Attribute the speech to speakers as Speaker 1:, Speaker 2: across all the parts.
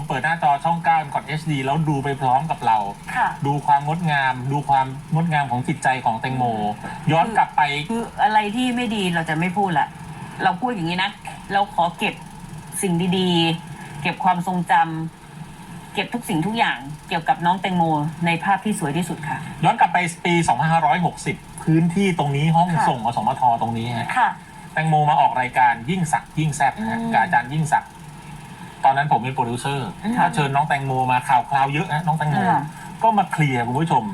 Speaker 1: มเปิดหน้าจอช่อง9 m c o t HD แล้วดูไปพร้อมกับเรา
Speaker 2: ค่ะ
Speaker 1: ดูความงดงาม ดูความงดงามของจิตใจของแตงโม ย้อนกลับไป
Speaker 2: คืออะไรที่ไม่ดีเราจะไม่พูดละ เราพูดอย่างนี้นะ เราขอเก็บสิ่งดีๆ เก็บความทรงจำเก็บทุกสิ่งทุกอย่างเกี่ยวกับน้องแตงโม ในภาพที่สวยที่สุดค่ะ
Speaker 1: ย้อนกลับไปปี 2560 พื้นที่ตรงนี้ห้อง
Speaker 2: ค่ะ
Speaker 1: ส่งอสมทตรงนี้ฮะ
Speaker 2: ค่ะ
Speaker 1: แตงโมมาออกรายการยิ่งสักดิ์ยิ่งแซบนะฮะ
Speaker 2: อืม
Speaker 1: กับอาจารย์ยิ่งสักดิ์ ตอนนั้นผมเป็นโปรดิวเซอร์
Speaker 2: อืม
Speaker 1: ก็เชิญน้องแตงโมมาข่าวคราวเยอะนะน้องแตงโม
Speaker 2: ค่ะ
Speaker 1: ก็มาเคลียร์คุณผู้ชม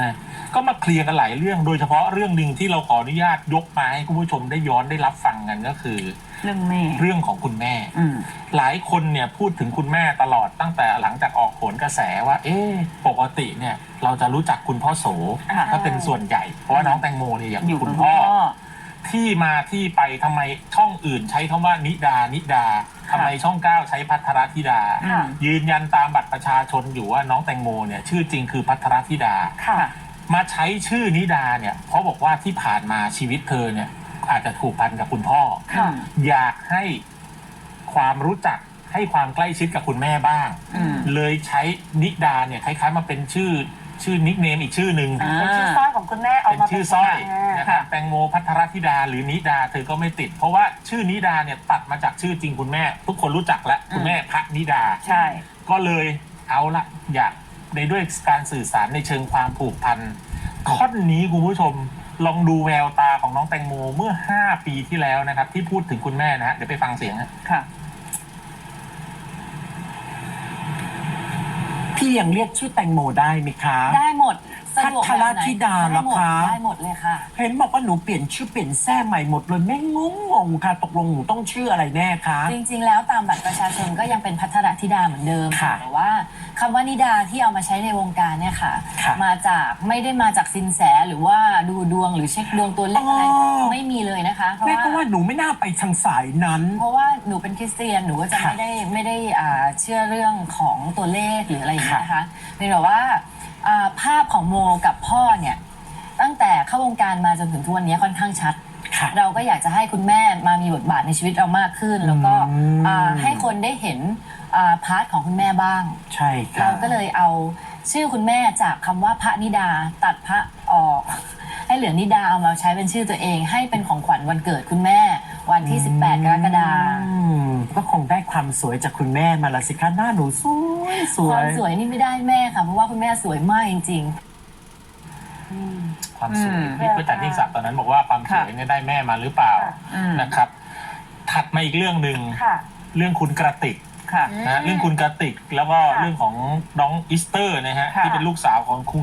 Speaker 1: นะก็มาเคลียร์กันหลายเรื่อง โดยเฉพาะเรื่องหนึ่งที่เราขออนุญาตยกมาให้คุณผู้ชมได้ย้อนได้รับฟังกันก็คือ
Speaker 2: เรื่องแม่
Speaker 1: เรื่องของคุณแม่
Speaker 2: อืม
Speaker 1: หลายคนเนี่ยพูดถึงคุณแม่ตลอดตั้งแต่หลังจากออกผลกระแสว่า เอ๊ะปกติเนี่ยเราจะรู้จักคุณพ่อโส
Speaker 2: ค่ะ
Speaker 1: ถ้าเป็นส่วนใหญ่ เพราะว่าน้องแตงโมเนี่ยอย่าง
Speaker 2: อยู่
Speaker 1: คุ
Speaker 2: กับ
Speaker 1: ณ
Speaker 2: คุณ
Speaker 1: พ่อ
Speaker 2: พ่อ
Speaker 1: ที่มาที่ไปทำไมช่องอื่นใช้คำว่านิดานิดา ทำไมช่องเก้าใช้พัทรธิดา
Speaker 2: ค่ะ
Speaker 1: ยืนยันตามบัตรประชาชนอยู่ว่าน้องแตงโมเนี่ยชื่อจริงคือพัทรธิดา
Speaker 2: ค่ะ
Speaker 1: มาใช้ชื่อนิดาเนี่ยเพราะบอกว่าที่ผ่านมาชีวิตเธอเนี่ย อาจจะถูกพันกับคุณพ่อ
Speaker 2: ค่ะ
Speaker 1: อยากให้ความรู้จักให้ความใกล้ชิดกับคุณแม่บ้าง
Speaker 2: อืม
Speaker 1: เลยใช้นิดาเนี่ยคล้ายๆมาเป็นชื่อ ชื่อนิกเนมอีกชื่อหนึ่ง
Speaker 2: อ่า
Speaker 3: เป็นชื่อสร้อยของคุณแม่เอา
Speaker 1: เป็น
Speaker 3: มา
Speaker 1: ชื่อสร้อย
Speaker 3: อ่า
Speaker 1: นะครับแตงโมพัทรธิดาหรือนิดาเธอก็ไม่ติด เพราะว่าชื่อนิดาเนี่ยตัดมาจากชื่อจริงคุณแม่ ทุกคนรู้จักแล้วคุณแม่พระนิดา
Speaker 2: ใช่
Speaker 1: ก็เลยเอาละอยากในด้วยการสื่อสารในเชิงความผูกพันท่อนนี้คุณผู้ชมลองดูแววตาของน้องแตงโมเมื่อ 5 ปีที่แล้วนะครับ ที่พูดถึงคุณแม่นะฮะเดี๋ยวไปฟังเสียงฮะ
Speaker 2: ค่ะ
Speaker 4: พี่ยังเรียกชื่อแตงโมได้ไหมคะ
Speaker 5: ได้หมดสะดวก
Speaker 4: พัทรธิดา
Speaker 5: แบบไหน
Speaker 4: เหรอคะ
Speaker 5: ได้หมดได้หมดเลยค่ะ
Speaker 4: เห็นบอกว่าหนูเปลี่ยนชื่อเปลี่ยนแท้ใหม่หมดเลยแม่งงงงค่ะ ตกลงหนูต้องชื่ออะไรแน่คะ
Speaker 5: จริง ๆ แล้วตามบัตรประชาชนก็ยังเป็นพัทรธิดาเหมือนเดิม
Speaker 4: ค่ะ
Speaker 5: แต่ว่าคำว่านิดาที่เอามาใช้ในวงการเนี่ยค่ะ
Speaker 4: ค่ะ
Speaker 5: มาจากไม่ได้มาจากสินแสหรือว่าดูดวงหรือเช็คดวงตัวเลขอะไร
Speaker 4: อ๋อ
Speaker 5: ไม่มีเลยนะคะเพราะ
Speaker 4: แม่
Speaker 5: ว่า
Speaker 4: ก็ว่าหนูไม่น่าไปทางสายนั้น
Speaker 5: เพราะว่าหนูเป็นคริสเตียนหนูก็จะ
Speaker 4: ค่ะ
Speaker 5: ไม่ได้ไม่ได้อ่าเชื่อเรื่องของตัวเลขหรืออะไรอย่างเงี้ยนะคะเพียงแต่ว่าอ่าภาพของโมกับพ่อเนี่ยตั้งแต่เข้าวงการมาจนถึงทุกวันนี้ค่อนข้างชัด
Speaker 4: ค่ะ
Speaker 5: เราก็อยากจะให้คุณแม่มามีบทบาทในชีวิตเรามากขึ้น แล้วก็
Speaker 4: อืม
Speaker 5: อ่าให้คนได้เห็นอ่าพาร์ทของคุณแม่บ้าง
Speaker 4: ใช่ค่ะ
Speaker 5: เราก็เลยเอาชื่อคุณแม่จากคำว่าพระนิดาตัดพระออก ให้เหลือนิดาเอามาใช้เป็นชื่อตัวเอง ให้เป็นของขวัญวันเกิดคุณแม่ วันที่ 18 กรกฎาคม
Speaker 4: อืมก็คงได้ความสวยจากคุณแม่มาละสิคะหน้าหนูสวย ส
Speaker 5: คววายมสวยนี่ไม่ได้แม่ค่ะ เพราะว่าคุณแม่สวยมากจริง
Speaker 1: ความสวย
Speaker 2: อืม
Speaker 1: ที่อาจารย์ยิ่งศักดิ์ตอนนั้นบอกว่าความสวยเนี่ยได้แม่มาหรือเปล่า
Speaker 2: อืม
Speaker 1: นะครับ ถัดมาอีกเรื่องหนึ่ง
Speaker 3: ค่ะ
Speaker 1: เรื่องคุณกระติก
Speaker 2: ค่ะ
Speaker 1: นะฮะเรื่องคุณกระติกแล้วก็
Speaker 3: ค่ะ
Speaker 1: เรื่องของน้องอิสเตอร์นะฮะ
Speaker 2: ค่ะ
Speaker 1: ที่เป็นลูกสาวของคุณ